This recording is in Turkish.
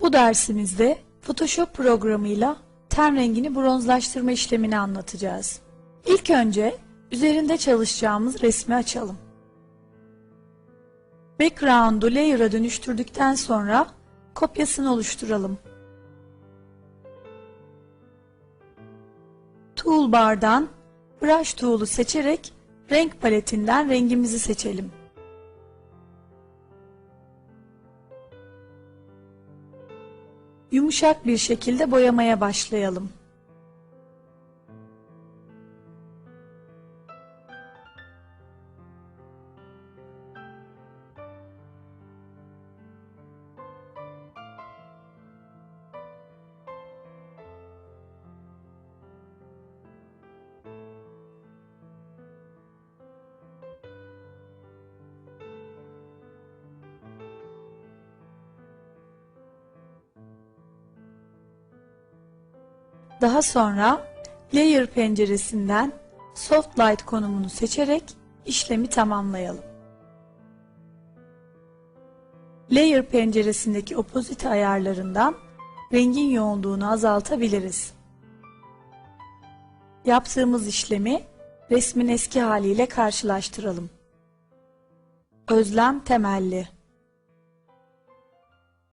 Bu dersimizde Photoshop programıyla ten rengini bronzlaştırma işlemini anlatacağız. İlk önce üzerinde çalışacağımız resmi açalım. Background'u layer'a dönüştürdükten sonra kopyasını oluşturalım. Toolbar'dan Brush Tool'u seçerek renk paletinden rengimizi seçelim. Yumuşak bir şekilde boyamaya başlayalım. Daha sonra Layer penceresinden Soft Light konumunu seçerek işlemi tamamlayalım. Layer penceresindeki opposite ayarlarından rengin yoğunluğunu azaltabiliriz. Yaptığımız işlemi resmin eski haliyle karşılaştıralım. Özlem temelli